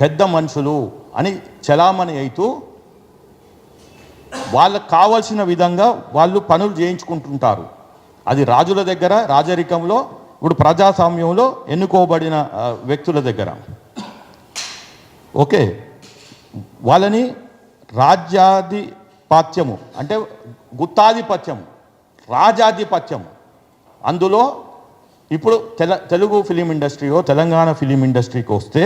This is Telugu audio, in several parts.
పెద్ద మనుషులు అని చలామణి అవుతూ వాళ్ళకు కావలసిన విధంగా వాళ్ళు పనులు చేయించుకుంటుంటారు. అది రాజుల దగ్గర రాజరికంలో ఇప్పుడు ప్రజాస్వామ్యంలో ఎన్నుకోబడిన వ్యక్తుల దగ్గర. ఓకే. వాళ్ళని రాజ్యాధిపత్యము అంటే గుత్తాధిపత్యం రాజాధిపత్యం అందులో ఇప్పుడు తెల తెలుగు ఫిలిం ఇండస్ట్రీయో తెలంగాణ ఫిలిం ఇండస్ట్రీకి వస్తే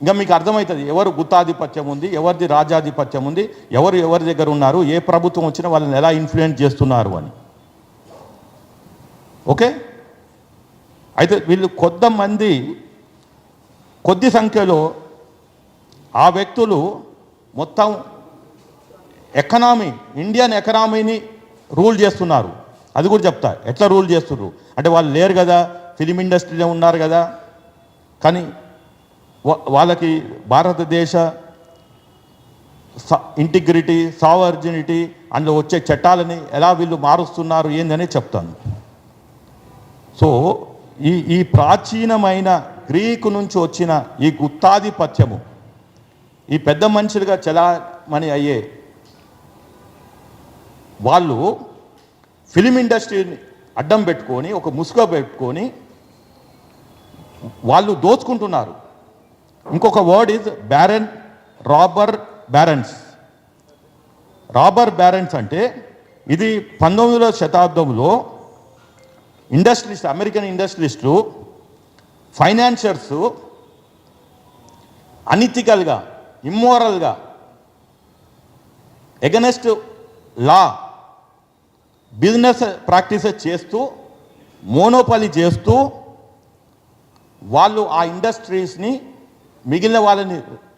ఇంకా మీకు అర్థమవుతుంది ఎవరు గుత్తాధిపత్యం ఉంది ఎవరిది రాజాధిపత్యం ఉంది ఎవరు ఎవరి దగ్గర ఉన్నారు ఏ ప్రభుత్వం వచ్చినా వాళ్ళని ఎలా ఇన్ఫ్లుయెన్స్ చేస్తున్నారు అని. ఓకే? అయితే వీళ్ళు కొంతమంది కొద్ది సంఖ్యలో ఆ వ్యక్తులు మొత్తం ఎకనామీ ఇండియన్ ఎకనామీని రూల్ చేస్తున్నారు. అది కూడా చెప్తా ఎట్లా రూల్ చేస్తున్నారు అంటే వాళ్ళు లేరు కదా ఫిలిం ఇండస్ట్రీలో ఉన్నారు కదా. కానీ వాళ్ళకి భారతదేశ ఇంటిగ్రిటీ సావర్జినిటీ అందులో వచ్చే చట్టాలని ఎలా వీళ్ళు మారుస్తున్నారు ఏందనే చెప్తాను. సో ఈ ఈ ప్రాచీనమైన గ్రీకు నుంచి వచ్చిన ఈ గుత్తాధిపత్యము ఈ పెద్ద మనుషులుగా చలామణి అయ్యే వాళ్ళు ఫిలిం ఇండస్ట్రీని అడ్డం పెట్టుకొని ఒక ముసుగ పెట్టుకొని వాళ్ళు దోచుకుంటున్నారు. ఇంకొక word is baron robber barons robber barons అంటే ఇది పంతొమ్మిదవ శతాబ్దంలో ఇండస్ట్రీస్ట్ అమెరికన్ ఇండస్ట్రీస్టు ఫైనాన్షియర్స్ అనిథికల్గా ఇమ్మోరల్గా ఎగనెస్ట్ లా బిజినెస్ ప్రాక్టీసెస్ చేస్తూ మోనోపలి చేస్తూ వాళ్ళు ఆ ఇండస్ట్రీస్ని మిగిలిన వాళ్ళని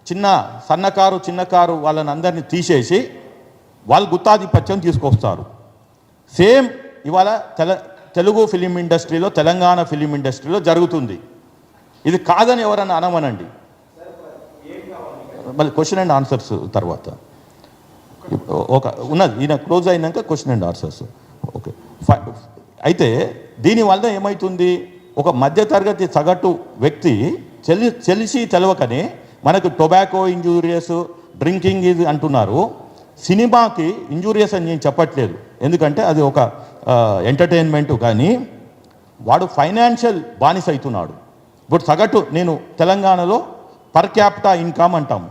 చిన్న సన్నకారు చిన్నకారు వాళ్ళని అందరినీ తీసేసి వాళ్ళు గుత్తాధిపత్యం తీసుకొస్తారు. సేమ్ ఇవాళ తెల తెలుగు ఫిలిం ఇండస్ట్రీలో తెలంగాణ ఫిలిం ఇండస్ట్రీలో జరుగుతుంది. ఇది కాదని ఎవరన్నా అనమనండి? మళ్ళీ క్వశ్చన్ అండ్ ఆన్సర్స్ తర్వాత. ఒక ఉన్నది. ఈయన క్లోజ్ అయినాక క్వశ్చన్ అండ్ ఆన్సర్స్ ఓకే. అయితే దీనివల్ల ఏమవుతుంది ఒక మధ్యతరగతి సగటు వ్యక్తి చెల్లి తెలిసి తెలవకని మనకు టొబాకో ఇంజూరియస్ డ్రింకింగ్ ఇది అంటున్నారు. సినిమాకి ఇంజూరియస్ అని నేను చెప్పట్లేదు. ఎందుకంటే అది ఒక ఎంటర్టైన్మెంట్ కానీ వాడు ఫైనాన్షియల్ బానిస అవుతున్నాడు ఇప్పుడు సగటు నేను తెలంగాణలో పర్ క్యాపిటా ఇన్కమ్ అంటాము.